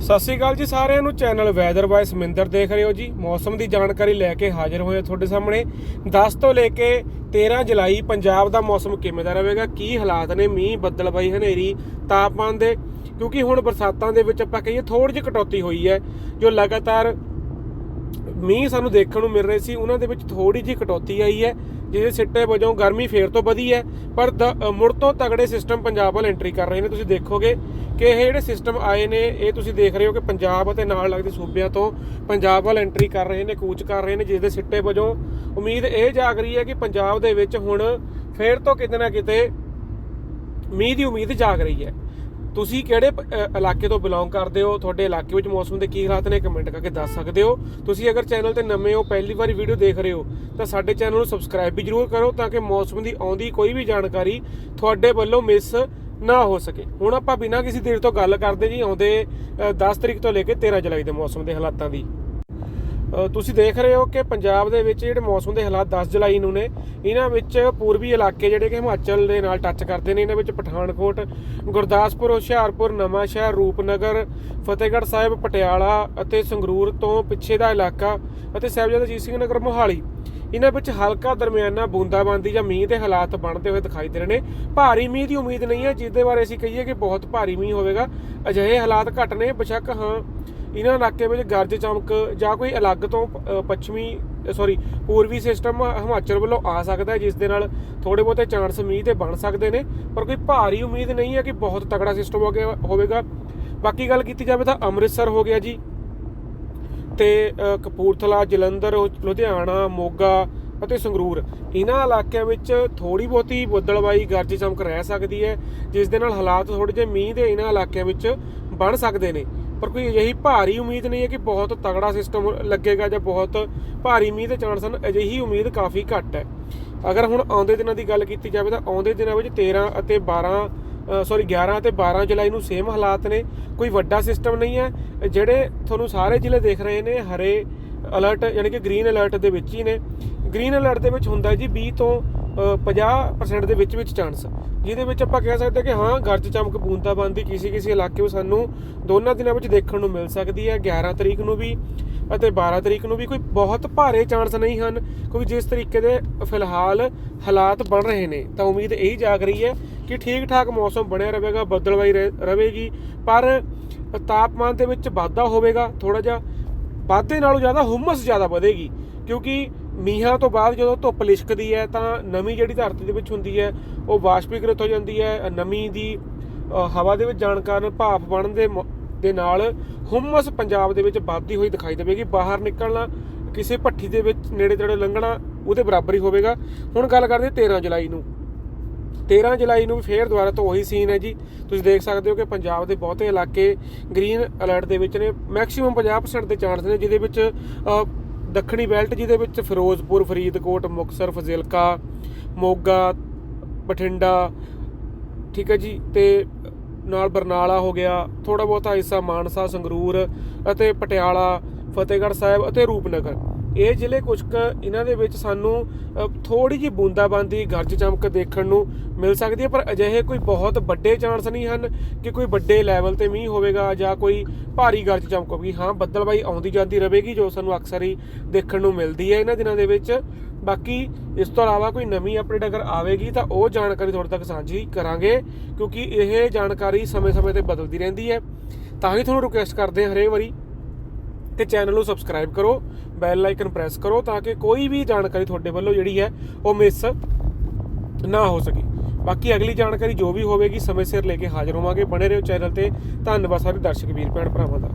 ਸਤਿ ਸ਼੍ਰੀ ਅਕਾਲ ਜੀ ਸਾਰਿਆਂ ਨੂੰ। ਚੈਨਲ ਵੈਦਰ ਬਾਈ ਸਮਿੰਦਰ ਦੇਖ ਰਹੇ ਹੋ ਜੀ। ਮੌਸਮ ਦੀ ਜਾਣਕਾਰੀ ਲੈ ਕੇ ਹਾਜ਼ਰ ਹੋਏ ਤੁਹਾਡੇ ਸਾਹਮਣੇ। 10 ਤੋਂ ਲੈ ਕੇ 13 ਜੁਲਾਈ ਪੰਜਾਬ ਦਾ ਮੌਸਮ ਕਿਵੇਂ ਦਾ ਰਹੇਗਾ? ਕੀ ਹਾਲਾਤ ਨੇ? ਮੀਂਹ, ਬੱਦਲ ਬਾਈ ਹਨੇਰੀ, ਤਾਪਮਾਨ ਦੇ। ਕਿਉਂਕਿ ਹੁਣ ਬਰਸਾਤਾਂ ਦੇ ਵਿੱਚ ਆਪਾਂ ਕਹੀਏ ਥੋੜੀ ਜਿਹੀ ਕਟੌਤੀ ਹੋਈ ਹੈ। ਜੋ ਲਗਾਤਾਰ ਮੀਂਹ ਸਾਨੂੰ ਦੇਖਣ ਨੂੰ ਮਿਲ ਰਹੇ ਸੀ, ਉਹਨਾਂ ਦੇ ਵਿੱਚ ਥੋੜੀ ਜਿਹੀ ਕਟੌਤੀ ਆਈ ਹੈ। ਜਿਹਦੇ ਸਿੱਟੇ ਵਜੋਂ ਗਰਮੀ ਫੇਰ ਤੋਂ ਵਧੀ ਹੈ, ਪਰ ਦ- ਮੁੜ ਤੋਂ ਤਗੜੇ ਸਿਸਟਮ ਪੰਜਾਬ ਵੱਲ ਐਂਟਰੀ ਕਰ ਰਹੇ ਨੇ। ਤੁਸੀਂ ਦੇਖੋਗੇ ਕਿ ਇਹ ਜਿਹੜੇ ਸਿਸਟਮ ਆਏ ਨੇ, ਇਹ ਤੁਸੀਂ ਦੇਖ ਰਹੇ ਹੋ ਕਿ ਪੰਜਾਬ ਅਤੇ ਨਾਲ ਲੱਗਦੇ ਸੂਬਿਆਂ ਤੋਂ ਪੰਜਾਬ ਵੱਲ ਐਂਟਰੀ ਕਰ ਰਹੇ ਨੇ, ਕੂਚ ਕਰ ਰਹੇ ਨੇ, ਜਿਸ ਦੇ ਸਿੱਟੇ ਵਜੋਂ। ਉਮੀਦ ਇਹ ਜਾਗ ਰਹੀ ਹੈ ਕਿ ਪੰਜਾਬ ਦੇ ਵਿੱਚ ਹੁਣ ਫੇਰ ਤੋਂ ਕਿਤੇ ਨਾ ਕਿਤੇ ਮੀਂਹ ਦੀ ਉਮੀਦ ਜਾਗ ਰਹੀ ਹੈ। ਤੁਸੀਂ ਕਿਹੜੇ ਅ, ਇਲਾਕੇ ਤੋਂ ਬਿਲੋਂਗ ਕਰਦੇ ਹੋ? ਤੁਹਾਡੇ ਇਲਾਕੇ ਵਿੱਚ ਮੌਸਮ ਦੇ ਕੀ ਹਾਲਾਤ ਨੇ? ਕਮੈਂਟ ਕਰਕੇ ਦੱਸ ਸਕਦੇ ਹੋ। ਤੁਸੀਂ ਅਗਰ ਚੈਨਲ ਤੇ ਨਵੇਂ ਹੋ ਪਹਿਲੀ ਵਾਰੀ ਵੀਡੀਓ ਦੇਖ ਰਹੇ ਹੋ ਤਾਂ ਸਾਡੇ ਚੈਨਲ ਨੂੰ ਸਬਸਕ੍ਰਾਈਬ ਵੀ ਜਰੂਰ ਕਰੋ ਤਾਂ ਕਿ ਮੌਸਮ ਦੀ ਆਉਂਦੀ ਕੋਈ ਵੀ ਜਾਣਕਾਰੀ ਤੁਹਾਡੇ ਵੱਲੋਂ ਮਿਸ ਨਾ ਹੋ ਸਕੇ। ਹੁਣ ਆਪਾਂ ਬਿਨਾਂ ਕਿਸੇ ਦੇਰ ਤੋਂ ਗੱਲ ਕਰਦੇ ਜੀ ਆਉਂਦੇ ਅ, 10 ਤਰੀਕ ਤੋਂ ਲੈ ਕੇ 13 ਜੁਲਾਈ ਦੇ ਮੌਸਮ ਦੇ ਹਾਲਾਤਾਂ ਦੀ। ਤੁਸੀਂ ਦੇਖ ਰਹੇ ਹੋ ਕਿ ਪੰਜਾਬ ਦੇ ਵਿੱਚ ਜਿਹੜੇ ਮੌਸਮ ਦੇ ਹਾਲਾਤ 10 ਜੁਲਾਈ ਨੂੰ ਨੇ, ਇਹਨਾਂ ਵਿੱਚ ਪੂਰਬੀ ਇਲਾਕੇ ਜਿਹੜੇ ਕਿ ਹਿਮਾਚਲ ਦੇ ਨਾਲ ਟੱਚ ਕਰਦੇ ਨੇ, ਇਹਨਾਂ ਵਿੱਚ ਪਠਾਨਕੋਟ, ਗੁਰਦਾਸਪੁਰ, ਹੁਸ਼ਿਆਰਪੁਰ ਨਵਾਂ ਸ਼ਹਿਰ ਰੂਪਨਗਰ, ਫਤਿਹਗੜ੍ਹ ਸਾਹਿਬ, ਪਟਿਆਲਾ ਅਤੇ ਸੰਗਰੂਰ ਤੋਂ ਪਿੱਛੇ ਦਾ ਇਲਾਕਾ ਅਤੇ ਸਾਹਿਬਜ਼ਾਦਾ ਅਜੀਤ ਸਿੰਘ ਨਗਰ, ਮੋਹਾਲੀ। ਇਹਨਾਂ ਵਿੱਚ ਹਲਕਾ ਦਰਮਿਆਨਾ ਬੂੰਦਾਬਾਂਦੀ ਜਾਂ ਮੀਂਹ ਦੇ ਹਾਲਾਤ ਬਣਦੇ ਹੋਏ ਦਿਖਾਈ ਦੇ ਰਹੇ ਨੇ। ਭਾਰੀ ਮੀਂਹ ਦੀ ਉਮੀਦ ਨਹੀਂ ਹੈ ਜਿਸ ਦੇ ਬਾਰੇ ਅਸੀਂ ਕਹੀਏ ਕਿ ਬਹੁਤ ਭਾਰੀ ਮੀਂਹ ਹੋਵੇਗਾ। ਅਜਿਹੇ ਹਾਲਾਤ ਘੱਟ ਨੇ, ਬੇਸ਼ੱਕ ਹਾਂ ਇਹਨਾਂ ਇਲਾਕੇ ਵਿੱਚ ਗਰਜ ਚਮਕ ਜਾਂ ਕੋਈ ਅਲੱਗ ਤੋਂ ਪੱਛਮੀ ਸੌਰੀ ਪੂਰਬੀ ਸਿਸਟਮ ਹਿਮਾਚਲ ਵੱਲੋਂ ਆ ਸਕਦਾ ਹੈ, ਜਿਸ ਦੇ ਨਾਲ ਥੋੜੇ ਬਹੁਤੇ ਚਾਂਸ ਮੀਂਹ ਦੇ ਬਣ ਸਕਦੇ ਨੇ, ਪਰ ਕੋਈ ਭਾਰੀ ਉਮੀਦ ਨਹੀਂ ਹੈ ਕਿ ਬਹੁਤ ਤਕੜਾ ਸਿਸਟਮ ਹੋ ਗਿਆ, ਹੋਵੇਗਾ। ਬਾਕੀ ਗੱਲ ਕੀਤੀ ਜਾਵੇ ਤਾਂ ਅੰਮ੍ਰਿਤਸਰ ਹੋ ਗਿਆ ਜੀ। ਤੇ ਕਪੂਰਥਲਾ, ਜਲੰਧਰ ਲੁਧਿਆਣਾ, ਮੋਗਾ ਅਤੇ ਸੰਗਰੂਰ, ਇਹਨਾਂ ਇਲਾਕਿਆਂ ਵਿੱਚ ਥੋੜੀ ਬਹੁਤੀ ਬੱਦਲਬਾਈ ਗਰਜ ਚਮਕ ਰਹਿ ਸਕਦੀ ਹੈ, ਜਿਸ ਦੇ ਨਾਲ ਹਾਲਾਤ ਥੋੜੇ ਜਿਹੇ ਮੀਂਹ ਦੇ ਇਹਨਾਂ ਇਲਾਕਿਆਂ ਵਿੱਚ ਬਣ ਸਕਦੇ ਨੇ। ਪਰ ਕੋਈ ਅਜਿਹੀ ਭਾਰੀ ਉਮੀਦ ਨਹੀਂ ਹੈ ਕਿ ਬਹੁਤ ਤਗੜਾ ਸਿਸਟਮ ਲੱਗੇਗਾ ਜਾਂ ਬਹੁਤ ਭਾਰੀ ਮੀਂਹ ਦੇ ਚਾਂਸ ਹਨ। ਅਜਿਹੀ ਉਮੀਦ ਕਾਫੀ ਘੱਟ ਹੈ। ਅਗਰ ਹੁਣ ਆਉਂਦੇ ਦਿਨਾਂ ਦੀ ਗੱਲ ਕੀਤੀ ਜਾਵੇ ਤਾਂ ਆਉਂਦੇ ਦਿਨਾਂ ਵਿੱਚ 13 ਅਤੇ 12 ਸੌਰੀ 11 ਅਤੇ 12 ਜੁਲਾਈ ਨੂੰ ਸੇਮ ਹਾਲਾਤ ਨੇ। ਕੋਈ ਵੱਡਾ ਸਿਸਟਮ ਨਹੀਂ ਹੈ। ਜਿਹੜੇ ਤੁਹਾਨੂੰ ਸਾਰੇ ਜ਼ਿਲ੍ਹੇ ਦੇਖ ਰਹੇ ਨੇ, ਹਰੇ ਅਲਰਟ ਯਾਨੀ ਕਿ ਗ੍ਰੀਨ ਅਲਰਟ ਦੇ ਵਿੱਚ ਹੀ ਨੇ। ਗ੍ਰੀਨ ਅਲਰਟ ਦੇ ਵਿੱਚ ਹੁੰਦਾ ਜੀ 20 ਤੋਂ 50% ਦੇ ਵਿੱਚ ਵਿੱਚ ਚਾਂਸ ਜਿਹਦੇ ਵਿੱਚ ਆਪਾਂ ਕਹਿ ਸਕਦੇ ਹਾਂ ਕਿ ਹਾਂ, ਗਰਜ ਚਮਕ ਬੂੰਦਾਬਾਂਦੀ ਕਿਸੇ ਕਿਸੇ ਇਲਾਕੇ ਵਿੱਚ ਸਾਨੂੰ ਦੋਨਾਂ ਦਿਨਾਂ ਵਿੱਚ ਦੇਖਣ ਨੂੰ ਮਿਲ ਸਕਦੀ ਹੈ। 11 ਤਰੀਕ ਨੂੰ ਵੀ ਅਤੇ 12 ਤਰੀਕ ਨੂੰ ਵੀ ਕੋਈ ਬਹੁਤ ਭਾਰੇ ਚਾਂਸ ਨਹੀਂ ਹਨ, ਕਿਉਂਕਿ ਜਿਸ ਤਰੀਕੇ ਦੇ ਫਿਲਹਾਲ ਹਾਲਾਤ ਬਣ ਰਹੇ ਨੇ, ਤਾਂ ਉਮੀਦ ਇਹੀ ਜਾਗ ਰਹੀ ਹੈ ਕਿ ਠੀਕ ਠਾਕ ਮੌਸਮ ਬਣਿਆ ਰਹੇਗਾ ਬੱਦਲਵਾਈ ਰਹੇ- ਰਹੇਗੀ, ਪਰ ਤਾਪਮਾਨ ਦੇ ਵਿੱਚ ਵਾਧਾ ਹੋਵੇਗਾ ਥੋੜਾ ਜਿਹਾ ਵਾਧੇ ਨਾਲੋਂ ਜ਼ਿਆਦਾ, ਹੁਮਸ ਜ਼ਿਆਦਾ ਵਧੇਗੀ, ਕਿਉਂਕਿ ਮੀਂਹਾਂ ਤੋਂ ਬਾਅਦ ਜਦੋਂ ਧੁੱਪ ਲਿਸ਼ਕਦੀ ਹੈ ਤਾਂ ਨਮੀ ਜਿਹੜੀ ਧਰਤੀ ਦੇ ਵਿੱਚ ਹੁੰਦੀ ਹੈ, ਉਹ ਵਾਸ਼ਪੀਕ੍ਰਿਤ ਹੋ ਜਾਂਦੀ ਹੈ। ਨਮੀ ਦੀ ਹਵਾ ਦੇ ਵਿੱਚ ਜਾਣ ਕਾਰਨ ਭਾਪ ਬਣਨ ਦੇ ਮ- ਦੇ ਨਾਲ ਹੁਮਸ ਪੰਜਾਬ ਦੇ ਵਿੱਚ ਵੱਧਦੀ ਹੋਈ ਦਿਖਾਈ ਦੇਵੇਗੀ। ਬਾਹਰ ਨਿਕਲਣਾ ਕਿਸੇ ਭੱਠੀ ਦੇ ਵਿੱਚ ਨੇੜੇ ਤੇੜੇ ਲੰਘਣਾ ਉਹਦੇ ਬਰਾਬਰ ਹੀ ਹੋਵੇਗਾ। ਹੁਣ ਗੱਲ ਕਰਦੇ ਹਾਂ 13 ਜੁਲਾਈ ਨੂੰ। 13 ਜੁਲਾਈ ਨੂੰ ਵੀ ਫੇਰ ਦੁਬਾਰਾ ਤੋਂ ਉਹੀ ਸੀਨ ਹੈ ਜੀ। ਤੁਸੀਂ ਦੇਖ ਸਕਦੇ ਹੋ ਕਿ ਪੰਜਾਬ ਦੇ ਬਹੁਤੇ ਇਲਾਕੇ ਗ੍ਰੀਨ ਅਲਰਟ ਦੇ ਵਿੱਚ ਨੇ। ਮੈਕਸਿਮਮ 50% ਦੇ ਚਾਂਸ ਨੇ, ਜਿਹਦੇ ਵਿੱਚ ਦੱਖਣੀ ਬੈਲਟ ਜਿਹਦੇ ਵਿੱਚ ਫਿਰੋਜ਼ਪੁਰ, ਫਰੀਦਕੋਟ, ਮੁਕਤਸਰ, ਫਜ਼ਿਲਕਾ, ਮੋਗਾ, ਬਠਿੰਡਾ, ਠੀਕ ਹੈ ਜੀ, ਤੇ ਨਾਲ ਬਰਨਾਲਾ ਹੋ ਗਿਆ ਥੋੜਾ ਬਹੁਤਾ ਹਿੱਸਾ ਮਾਨਸਾ, ਸੰਗਰੂਰ ਅਤੇ ਪਟਿਆਲਾ, ਫਤਿਹਗੜ੍ਹ ਸਾਹਿਬ ਅਤੇ ਰੂਪਨਗਰ। ਇਹ ਜ਼ਿਲ੍ਹੇ ਕੁਝ ਕੁ ਇਹਨਾਂ ਦੇ ਵਿੱਚ ਸਾਨੂੰ ਥੋੜੀ ਜਿਹੀ ਬੂੰਦਾਬਾਂਦੀ, ਗਰਜ ਚਮਕ ਦੇਖਣ ਨੂੰ ਮਿਲ ਸਕਦੀ ਹੈ, ਪਰ ਅਜਿਹੇ ਕੋਈ ਬਹੁਤ ਵੱਡੇ ਚਾਂਸ ਨਹੀਂ ਹਨ ਕਿ ਕੋਈ ਵੱਡੇ ਲੈਵਲ ਤੇ ਮੀਂਹ ਹੋਵੇਗਾ ਜਾਂ ਕੋਈ ਭਾਰੀ ਗਰਜ ਚਮਕ ਹੋਵੇਗੀ ਹਾਂ ਬੱਦਲਬਾਈ ਆਉਂਦੀ ਜਾਂਦੀ ਰਹੇਗੀ, ਜੋ ਸਾਨੂੰ ਅਕਸਰ ਹੀ ਦੇਖਣ ਨੂੰ ਮਿਲਦੀ ਹੈ ਇਹਨਾਂ ਦਿਨਾਂ ਦੇ ਵਿੱਚ। ਬਾਕੀ ਇਸ ਤੋਂ ਇਲਾਵਾ ਕੋਈ ਨਵੀਂ ਅਪਡੇਟ ਅਗਰ ਆਵੇਗੀ ਤਾਂ ਉਹ ਜਾਣਕਾਰੀ ਤੁਹਾਡੇ ਤੱਕ ਸਾਂਝੀ ਕਰਾਂਗੇ, ਕਿਉਂਕਿ ਇਹ ਜਾਣਕਾਰੀ ਸਮੇਂ-ਸਮੇਂ ਤੇ ਬਦਲਦੀ ਰਹਿੰਦੀ ਹੈ। ਤਾਂ ਹੀ ਤੁਹਾਨੂੰ ਰਿਕੁਐਸਟ ਕਰਦੇ ਹਾਂ ਹਰੇਕ ਵਾਰੀ ਕਿ ਚੈਨਲ ਨੂੰ ਸਬਸਕ੍ਰਾਈਬ ਕਰੋ ਬੈਲ ਆਈਕਨ ਪ੍ਰੈਸ ਕਰੋ ਤਾਂ ਕਿ ਕੋਈ ਵੀ ਜਾਣਕਾਰੀ ਤੁਹਾਡੇ ਵੱਲੋਂ ਜਿਹੜੀ ਹੈ, ਉਹ ਮਿਸ ਨਾ ਹੋ ਸਕੇ। ਬਾਕੀ ਅਗਲੀ ਜਾਣਕਾਰੀ ਜੋ ਵੀ ਹੋਵੇਗੀ, ਸਮੇਂ ਸਿਰ ਲੈ ਕੇ ਹਾਜ਼ਰ ਹੋਵਾਂਗੇ। ਬਣੇ ਰਹੋ ਚੈਨਲ ਤੇ। ਧੰਨਵਾਦ ਸਾਰੇ ਦਰਸ਼ਕ ਵੀਰ, ਭੈਣ ਭਰਾਵਾਂ ਦਾ।